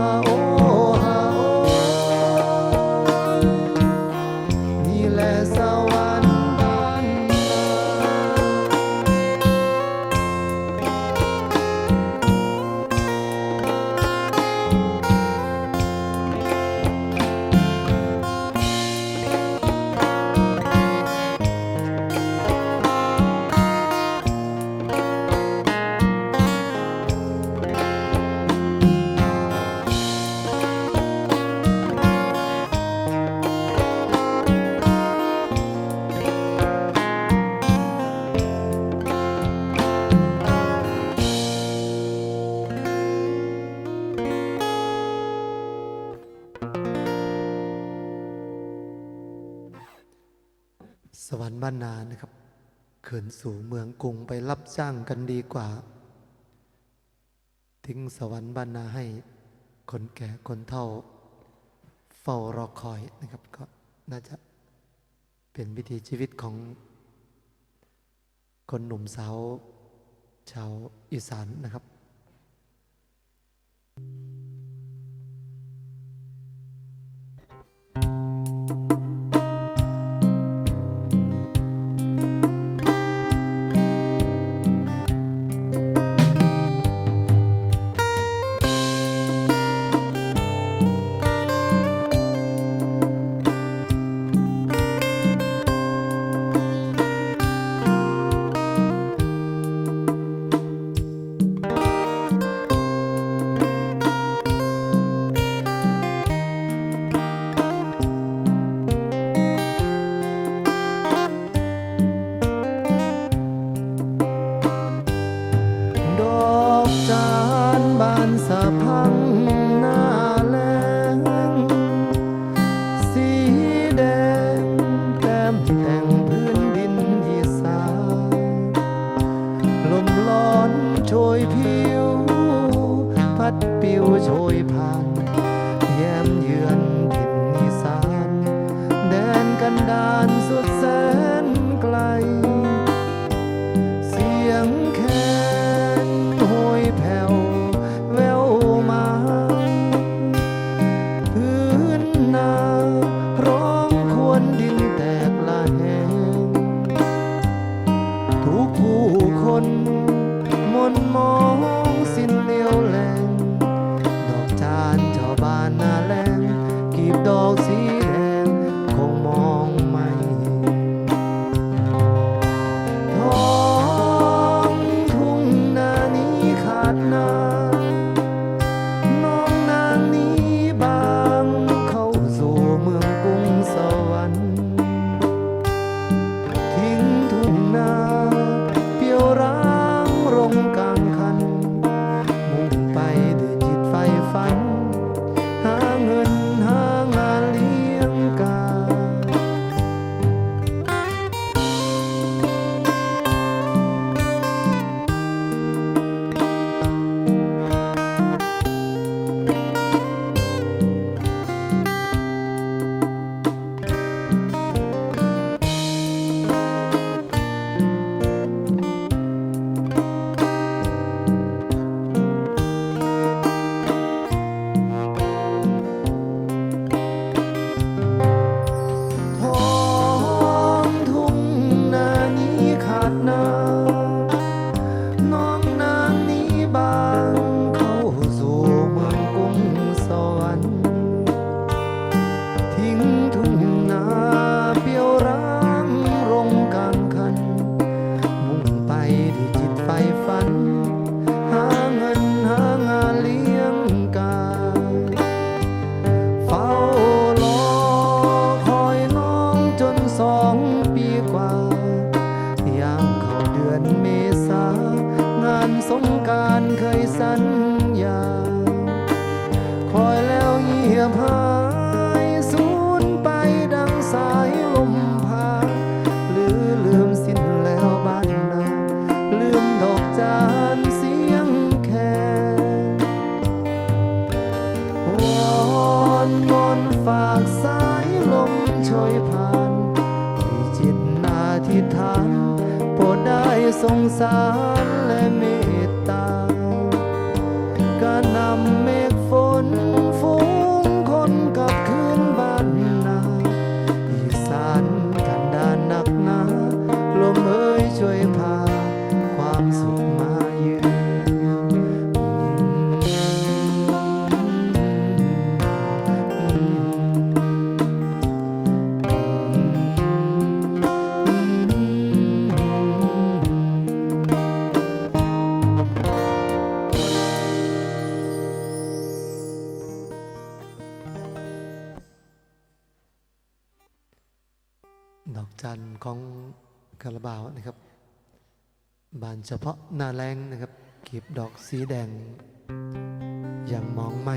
Oh. ขึ้นสู่เมืองกรุงไปรับจ้างกันดีกว่า ทิ้งสวรรค์บรรณาให้ คนแก่คนเฒ่า เฝ้ารอคอยนะครับ ก็น่าจะเป็นวิถีชีวิตของ คนหนุ่มสาวชาวอีสานนะครับ สงสาร คาราบาวนะครับ บานเฉพาะหน้าแรงนะครับ เก็บดอกสีแดงอย่างมองไม่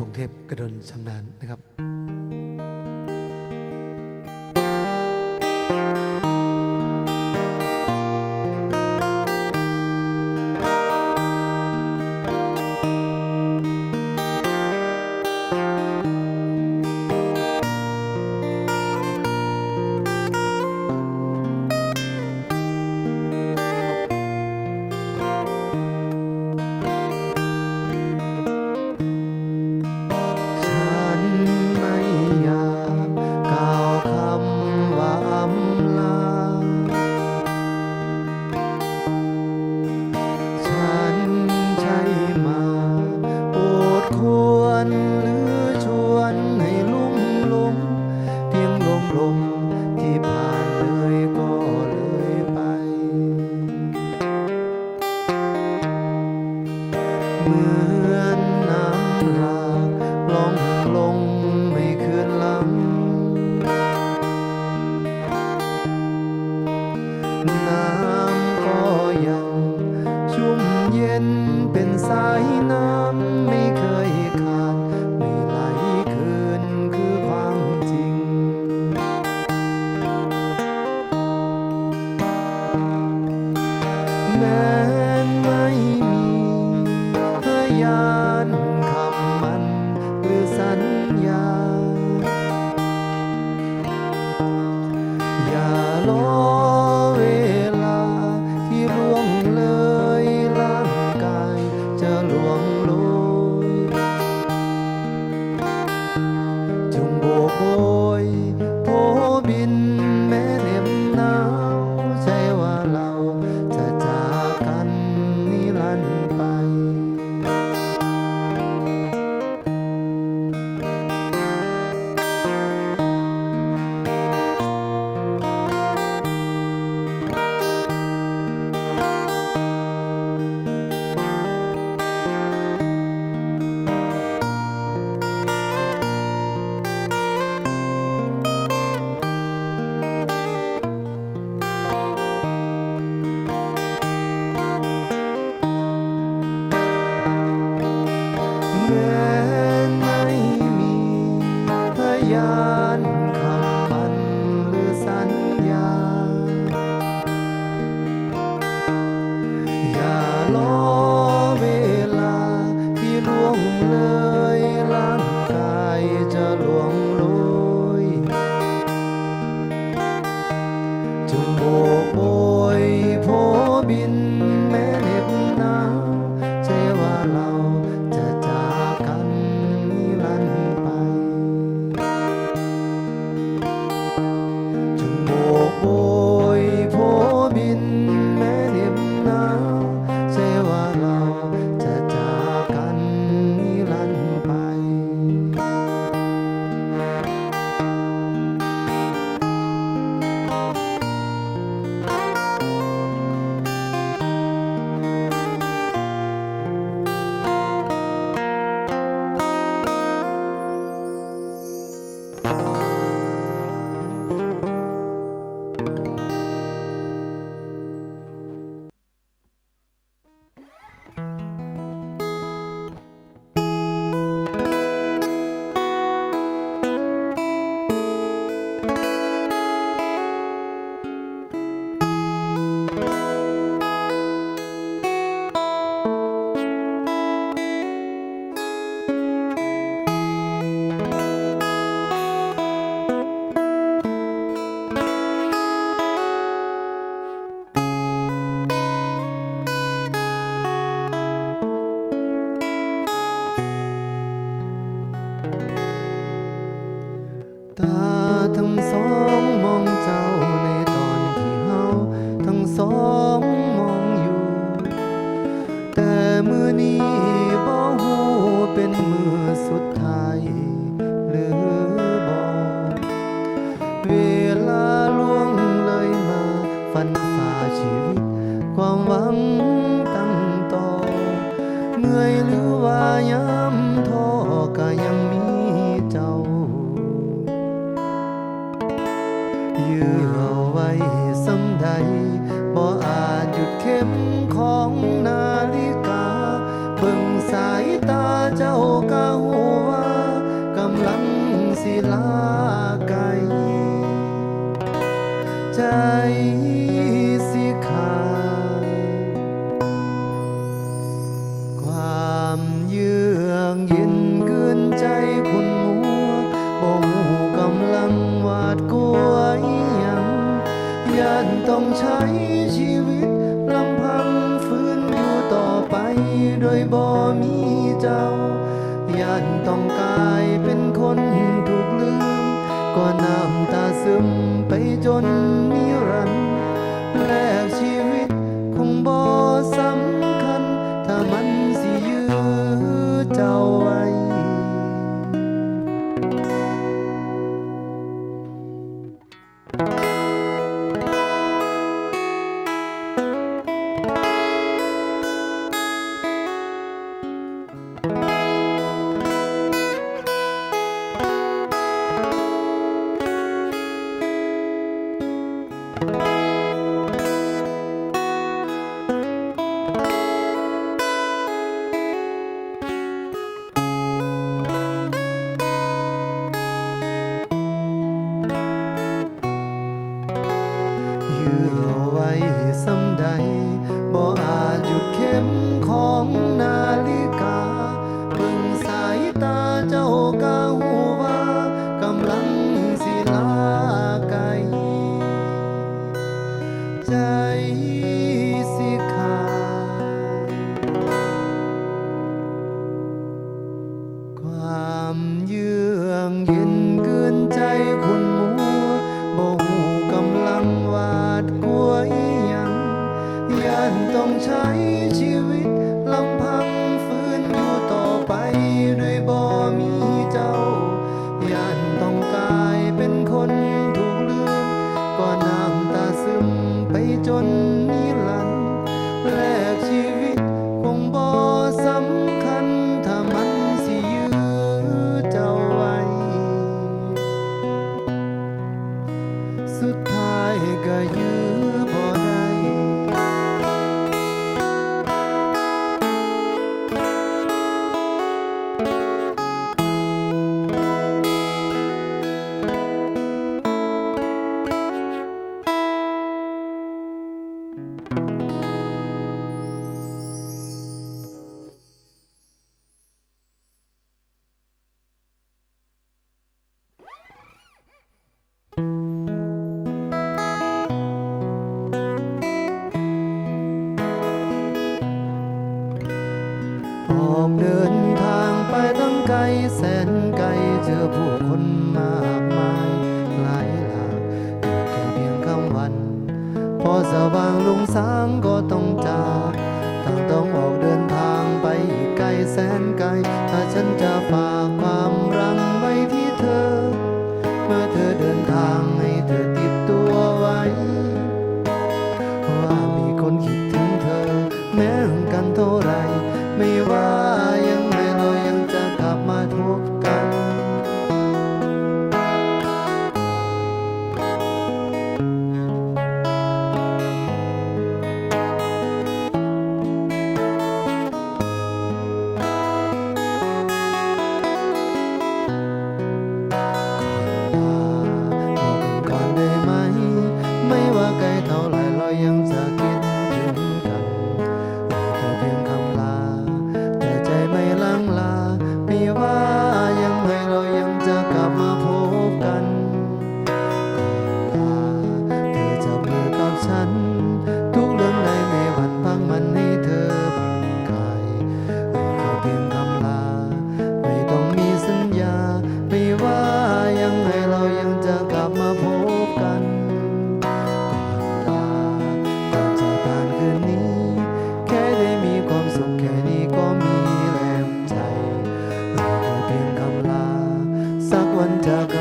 กรุงเทพกระดนชำนาญนะครับ my ความหวัง ก็น้ำตาซึมไปจน ท่าไรไม่ว่า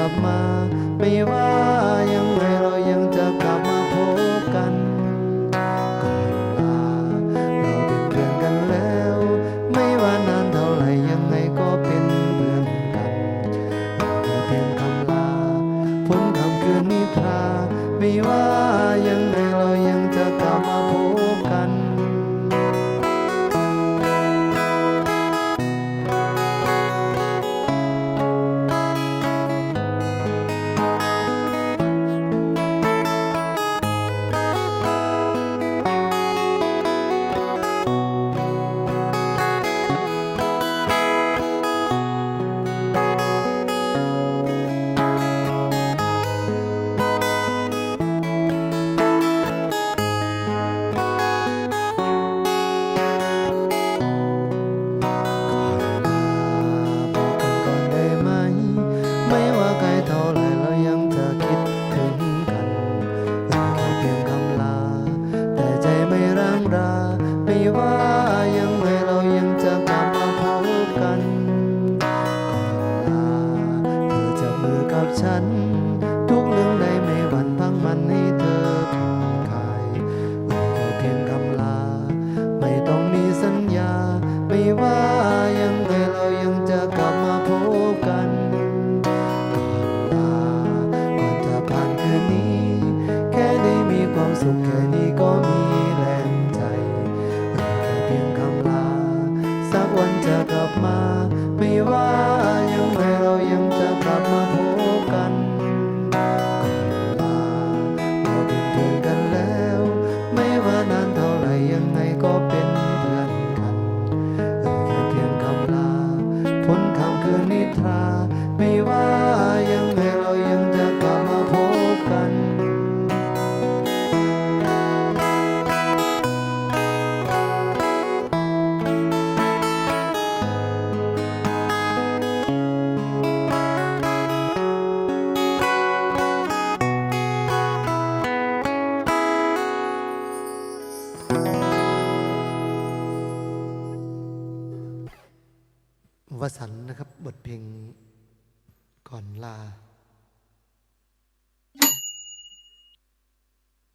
กลับมา ไม่ว่ายังไง